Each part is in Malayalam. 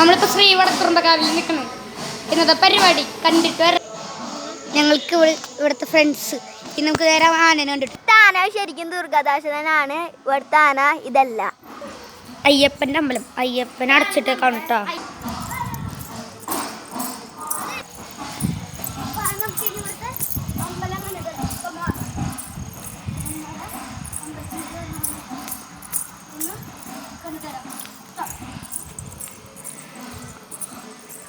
വടക്കുറമ്പക്കാവിൽ നിൽക്കണം ഇന്നത്തെ പരിപാടി കണ്ടിട്ട് വരാം. ഞങ്ങൾക്ക് ഇവിടെ ഇവിടുത്തെ ഫ്രണ്ട്സ് ഇനി നമുക്ക് നേരെ ആനനെ കണ്ടിട്ട് ആന ശരിക്കും ദുർഗാദാശനാണ് ഇവിടുത്തെ ആന ഇതല്ല. അയ്യപ്പന്റെ അമ്പലം. അയ്യപ്പൻ അടച്ചിട്ട് കാണട്ടോ.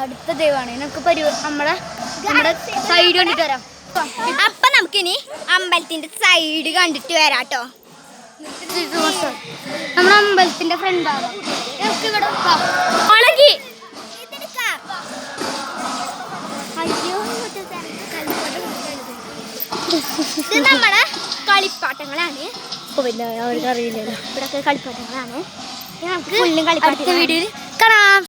അടുത്ത ദൈവമാണ്. നമുക്ക് പരി നമ്മുടെ നമ്മുടെ സൈഡ് കണ്ടിട്ട് വരാം. അപ്പൊ നമുക്കിനി അമ്പലത്തിന്റെ സൈഡ് കണ്ടിട്ട് വരാട്ടോ. നമ്മുടെ അമ്പലത്തിന്റെ ഫ്രണ്ടാണ് നമുക്ക് ഇവിടെ ഇത് നമ്മുടെ കളിപ്പാട്ടങ്ങളാണ്. പിന്നെ അവർക്ക് അറിയില്ലല്ലോ. ഇവിടൊക്കെ കളിപ്പാട്ടങ്ങളാണ്. നമുക്ക് വീഡിയോയിൽ കാണാം.